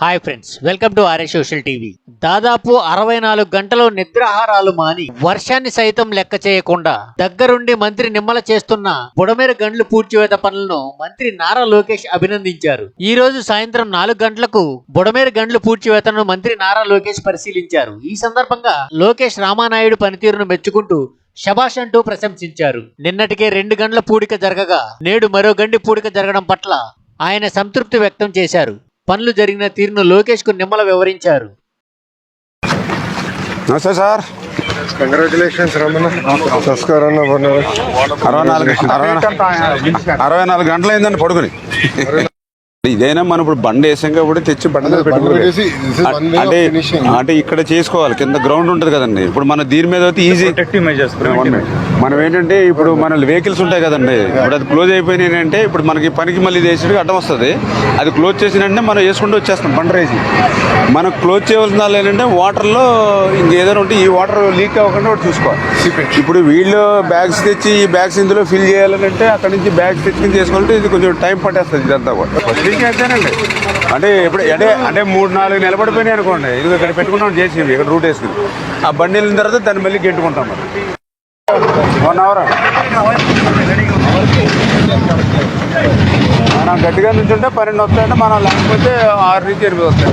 Hi friends welcome to RA social TV దాదాపు అరవై నాలుగు గంటలు నిద్రాహారాలు మాని వర్షాన్ని సైతం లెక్క చేయకుండా దగ్గరుండి మంత్రి నిమ్మల చేస్తున్న బుడమేర గండ్లు పూడ్చివేత పనులను మంత్రి నారా లోకేష్ అభినందించారు. ఈ రోజు సాయంత్రం నాలుగు గంటలకు బుడమేర గండ్లు పూడ్చివేతను మంత్రి నారా లోకేష్ పరిశీలించారు. ఈ సందర్భంగా లోకేష్ రామానాయుడు పనితీరును మెచ్చుకుంటూ శభాష్ అంటూ ప్రశంసించారు. నిన్నటికే రెండు గంటల పూడిక జరగగా నేడు మరో గండి పూడిక జరగడం పట్ల ఆయన సంతృప్తి వ్యక్తం చేశారు. పనులు జరిగిన తీరును లోకేష్కు నిమ్మల వివరించారు. నమస్తే సార్. కంగ్రాచులేషన్స్ రమణ. అన్న అరవై నాలుగు అరవై అరవై నాలుగు గంటలు అయిందండి పడుకుని. ఇదైనా మనం ఇప్పుడు బండి వేసాం కాబట్టి తెచ్చి బండి మీద అంటే. అంటే ఇక్కడ చేసుకోవాలి కింద గ్రౌండ్ ఉంటుంది కదండి. ఇప్పుడు మన దీని మీద అయితే ఈజీ మనం ఏంటంటే ఇప్పుడు మన వెహికల్స్ ఉంటాయి కదండి. ఇప్పుడు అది క్లోజ్ అయిపోయినాయి అంటే ఇప్పుడు మనకి పనికి మళ్ళీ చేసి అడ్డం వస్తుంది. అది క్లోజ్ చేసిన వెంటనే మనం వేసుకుంటూ వచ్చేస్తాం బండి రేసి మనం క్లోజ్ చేయవలసిన వాళ్ళు ఏంటంటే వాటర్లో ఇంకేదైనా ఉంటే ఈ వాటర్ లీక్ అవ్వకుండా ఒకటి చూసుకోవాలి. ఇప్పుడు వీళ్ళు బ్యాగ్స్ తెచ్చి ఈ బ్యాగ్స్ ఇందులో ఫిల్ చేయాలని అంటే అక్కడ నుంచి బ్యాగ్స్ తెచ్చుకుని చేసుకోవాలంటే ఇది కొంచెం టైం పట్టేస్తుంది ఇదంతా కూడా. అంతేనండి అంటే ఇప్పుడు అంటే అంటే మూడు నాలుగు నిలబడిపోయినాయి అనుకోండి. ఇది ఇక్కడ పెట్టుకుంటాం చేసేవి ఇక్కడ రూట్ వేసుకుని ఆ బండి వెళ్ళిన తర్వాత దాన్ని మళ్ళీ గెంటుకుంటాం మరి. వన్ అవర్ మనం గట్టిగా నుంచుంటే పన్నెండు వస్తాయంటే మనం లేకపోతే ఆరు నుంచి ఎనిమిది వస్తాయి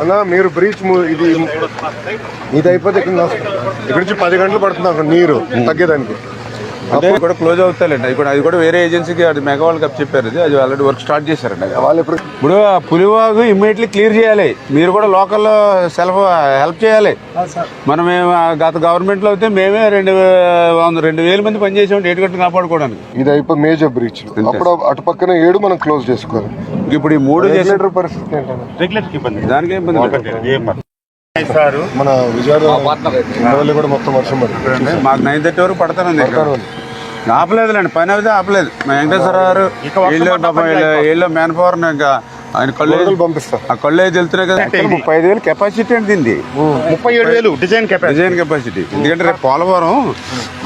అన్నా మీరు బ్రీచ్ ఇది ఇది అయిపోతే ఇక్కడ నుంచి పది గంటలు పడుతుంది అక్కడ నీరు తగ్గేదానికి. అంటే కూడా క్లోజ్ అవుతాయండి అది కూడా అది కూడా వేరే ఏజెన్సీకి అది మెగావాల్ కప్ చెప్పారు అది. అది ఆల్రెడీ వర్క్ స్టార్ట్ చేశారండి అది. వాళ్ళు ఇప్పుడు ఇప్పుడు పులివాగు ఇమ్మీడియట్లీ క్లియర్ చేయాలి. మీరు కూడా లోకల్లో సెల్ఫ్ హెల్ప్ చేయాలి. మనం గత గవర్నమెంట్లో అయితే మేమే రెండు రెండు వేల మంది పనిచేసాం ఏటుకట్టు కాపాడుకోవడానికి. ఇది అయిపోయి మేజర్ బ్రీచ్ అప్పుడు అటు పక్కన ఏడు మనం క్లోజ్ చేసుకోవాలి. ఇప్పుడు ఈ మూడు చేసి రెగ్యులేటర్ పరిస్థితి దానికి ఇబ్బంది. మన విజయవాడ కూడా మొత్తం వర్షం పడుతుంది. మాకు నైన్ థర్టీ వరకు పడతానండి. ఆపలేదులేండి పని అయితే ఆపలేదు. మా వెంకటేశ్వర గారు వీళ్ళు వీళ్ళు మ్యాన్ పవర్ ఇంకా ఆయన కళ్ళు గొడవలు పంపిస్తా ఆ కళ్ళు అయితే వెళ్తున్నాయి కదా. ముప్పై ఐదు వేలు కెపాసిటీ అండి దీన్ని ముప్పై ఏడు వేలు డిజైన్ కెపాసిటీ డిజైన్ కెపాసిటీ ఎందుకంటే రేపు పోలవరం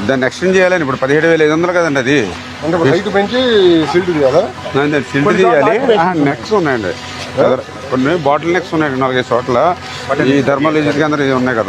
దాన్ని ఎక్స్టెండ్ చేయాలని ఇప్పుడు పదిహేడు వేల ఐదు వందలు కదండి అది. పెంచి సీల్డ్ చేయాలా దాన్ని సిల్ట్ చేయాలి నెక్స్ ఉన్నాయండి. కొన్ని బాటిల్ నెక్స్ ఉన్నాయి నాలుగైదు చోట్ల. ఈ ధర్మలు కేంద్రం అందరూ ఉన్నాయి కదా.